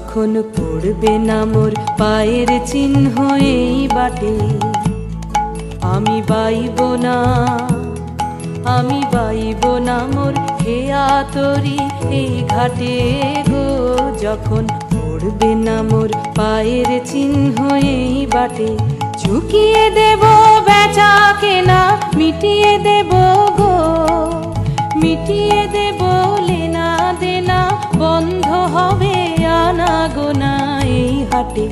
যখন পড়বে না মোর পায়ের চিহ্ন এই বাটে। আমি বাইব না, আমি বাইব না মোর হেয়া তরি এই ঘাটে গো। যখন পড়বে না মোর পায়ের চিহ্ন এই বাটে। চুকিয়ে দেব বেচা কেনা, মিটিয়ে দেব গো। মিটিয়ে দেব লেনা দেনা, বন্ধ হবে গোনা এই হাটে,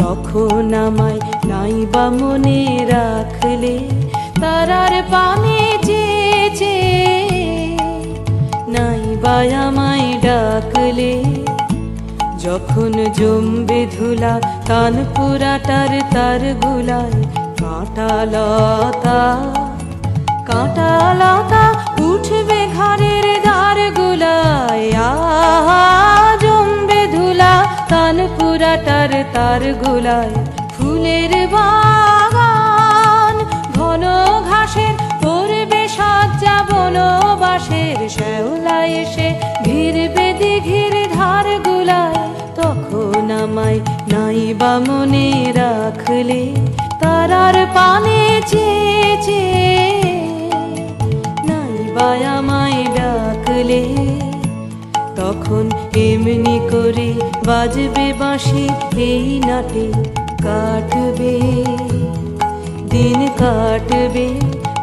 তখন আমায় নাই বা মনে রাখলে, তারার পানে চেয়েছে নাই বা আমায় ডাকলে। যখন জমবে ধুলা কান পুরাটার তার গুলায় কাঁটা লতা পুরাটার তার গুলায় ফুলের বাগান, ঘন ঘাসের পড়বে সজ্জা বনবাসের শ্যাওলা এসে ঘিরবে দিঘির ধার গুলায়। তখন আমায় নাই বা মনে রাখলে তারার পানে চেয়েছে নাই বা আমায় ডাকলে তখন এমনি করে বাজবে বাঁশি এই নাটে কাটবে দিন কাটবে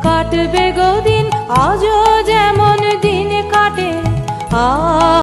কাটবে গদিন দিন